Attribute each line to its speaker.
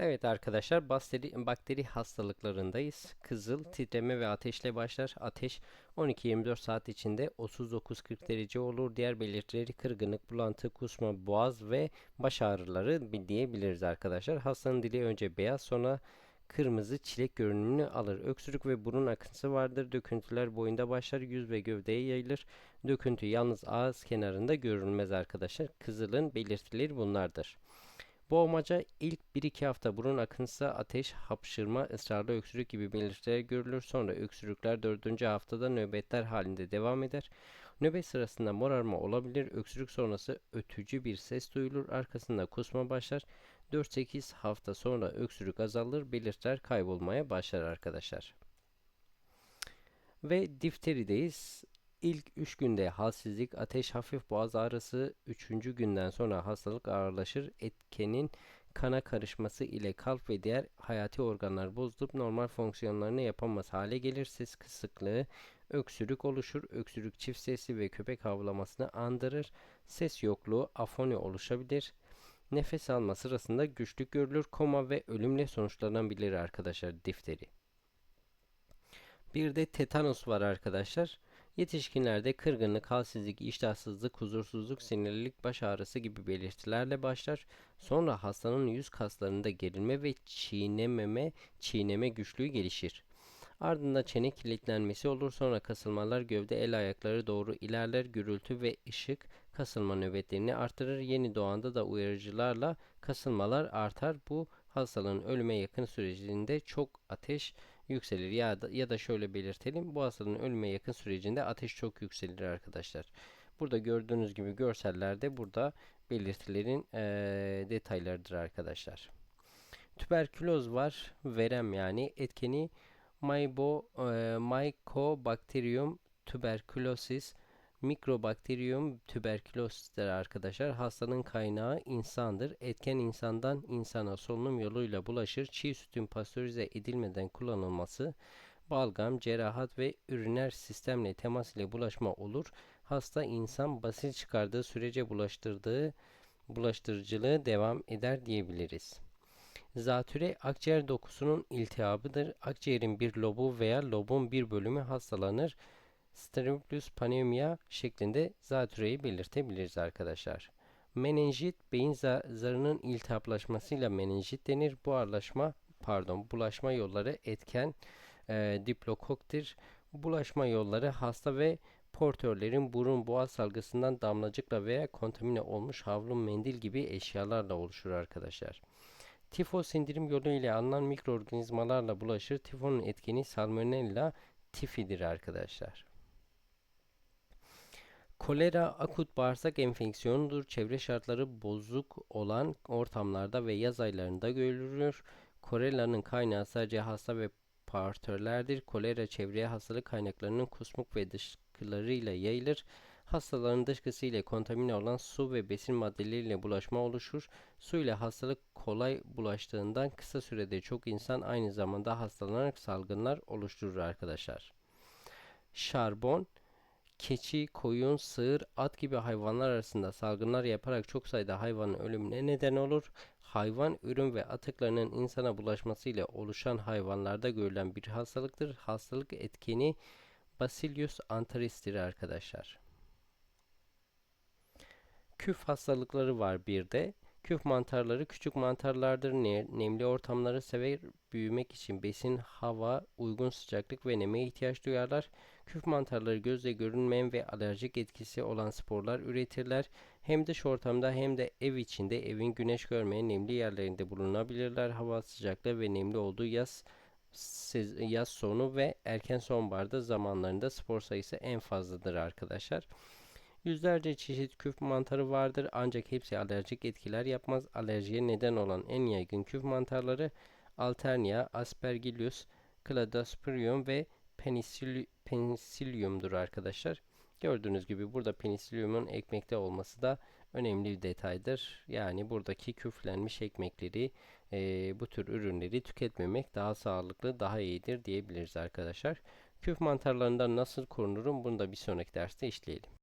Speaker 1: Evet arkadaşlar bakteri, bakteri hastalıklarındayız. Kızıl titreme ve ateşle başlar. Ateş 12-24 saat içinde 39-40 derece olur. Diğer belirtileri kırgınlık, bulantı, kusma, boğaz ve baş ağrıları bi- diyebiliriz arkadaşlar. Hastanın dili önce beyaz sonra kırmızı çilek görünümünü alır. Öksürük ve burun akıntısı vardır. Döküntüler boyunda başlar. Yüz ve gövdeye yayılır. Döküntü yalnız ağız kenarında görülmez arkadaşlar. Kızılın belirtileri bunlardır. Boğmaca ilk 1-2 hafta burun akıntısı, ateş, hapşırma, ısrarlı öksürük gibi belirtiler görülür. Sonra öksürükler 4. haftada nöbetler halinde devam eder. Nöbet sırasında morarma olabilir. Öksürük sonrası ötücü bir ses duyulur. Arkasında kusma başlar. 4-8 hafta sonra öksürük azalır. Belirtiler kaybolmaya başlar arkadaşlar. Ve difterideyiz. İlk 3 günde halsizlik, ateş, hafif boğaz ağrısı, 3. günden sonra hastalık ağırlaşır. Etkenin kana karışması ile kalp ve diğer hayati organlar bozulup normal fonksiyonlarını yapamaz hale gelir. Ses kısıklığı, öksürük oluşur. Öksürük çift sesli ve köpek havlamasını andırır. Ses yokluğu, afoni oluşabilir. Nefes alma sırasında güçlük görülür. Koma ve ölümle sonuçlanabilir arkadaşlar difteri. Bir de tetanos var arkadaşlar. Yetişkinlerde kırgınlık, halsizlik, iştahsızlık, huzursuzluk, sinirlilik, baş ağrısı gibi belirtilerle başlar. Sonra hastanın yüz kaslarında gerilme ve çiğnememe, çiğneme güçlüğü gelişir. Ardından çene kilitlenmesi olur. Sonra kasılmalar gövde el ayakları doğru ilerler. Gürültü ve ışık kasılma nöbetlerini artırır. Yeni doğanda da uyarıcılarla kasılmalar artar. Bu hastalığın ölüme yakın sürecinde çok ateş yükselir. Ya da, ya da şöyle belirtelim. Bu hastalığın ölüme yakın sürecinde ateş çok yükselir arkadaşlar. Burada gördüğünüz gibi görsellerde burada belirtilerin eee, detaylarıdır arkadaşlar. Tüberküloz var. Verem yani etkeni Mybo, e, Mycobacterium tuberculosis Mikrobakteriyum tüberkülosistir arkadaşlar. Hastanın kaynağı insandır. Etken insandan insana solunum yoluyla bulaşır. Çiğ sütün pastörize edilmeden kullanılması balgam, cerrahat ve üriner sistemle temas ile bulaşma olur. Hasta insan basil çıkardığı sürece bulaştırdığı bulaştırıcılığı devam eder diyebiliriz. Zatüre akciğer dokusunun iltihabıdır. Akciğerin bir lobu veya lobun bir bölümü hastalanır. Streptococcus pneumonia şeklinde zatüreyi belirtebiliriz arkadaşlar. Menenjit beyin za- zarının iltihaplaşmasıyla menenjit denir. Buharlaşma pardon bulaşma yolları etken e, diplokoktir. Bulaşma yolları hasta ve portörlerin burun boğaz salgısından damlacıkla veya kontamine olmuş havlu mendil gibi eşyalarla oluşur arkadaşlar. Tifo sindirim yolu ile alınan mikroorganizmalarla bulaşır. Tifonun etkeni salmonella tifidir arkadaşlar. Kolera akut bağırsak enfeksiyonudur. Çevre şartları bozuk olan ortamlarda ve yaz aylarında görülür. Kolera'nın kaynağı sadece hasta ve partörlerdir. Kolera çevreye hastalık kaynaklarının kusmuk ve dışkılarıyla yayılır. Hastaların dışkısı ile kontamine olan su ve besin maddeleriyle bulaşma oluşur. Su ile hastalık kolay bulaştığından kısa sürede çok insan aynı zamanda hastalanarak salgınlar oluşturur arkadaşlar. Şarbon keçi, koyun, sığır, at gibi hayvanlar arasında salgınlar yaparak çok sayıda hayvanın ölümüne neden olur. Hayvan ürün ve atıklarının insana bulaşmasıyla oluşan hayvanlarda görülen bir hastalıktır. Hastalık etkeni Bacillus anthracis'tir arkadaşlar. Küf hastalıkları var bir de. Küf mantarları küçük mantarlardır. Ne- Nemli ortamları sever. Büyümek için besin, hava, uygun sıcaklık ve neme ihtiyaç duyarlar. Küf mantarları gözle görünmeyen ve alerjik etkisi olan sporlar üretirler. Hem dış ortamda hem de ev içinde evin güneş görmeyen nemli yerlerinde bulunabilirler. Hava sıcaklığı ve nemli olduğu yaz yaz sonu ve erken sonbaharda zamanlarında spor sayısı en fazladır arkadaşlar. Yüzlerce çeşit küf mantarı vardır ancak hepsi alerjik etkiler yapmaz. Alerjiye neden olan en yaygın küf mantarları Alternia, Aspergillus, Cladosporium ve Penicilli- Penicillium'dur arkadaşlar. Gördüğünüz gibi burada Penicillium'un ekmekte olması da önemli bir detaydır. Yani buradaki küflenmiş ekmekleri, eee, bu tür ürünleri tüketmemek daha sağlıklı, daha iyidir diyebiliriz arkadaşlar. Küf mantarlarından nasıl korunurum? Bunu da bir sonraki derste işleyelim.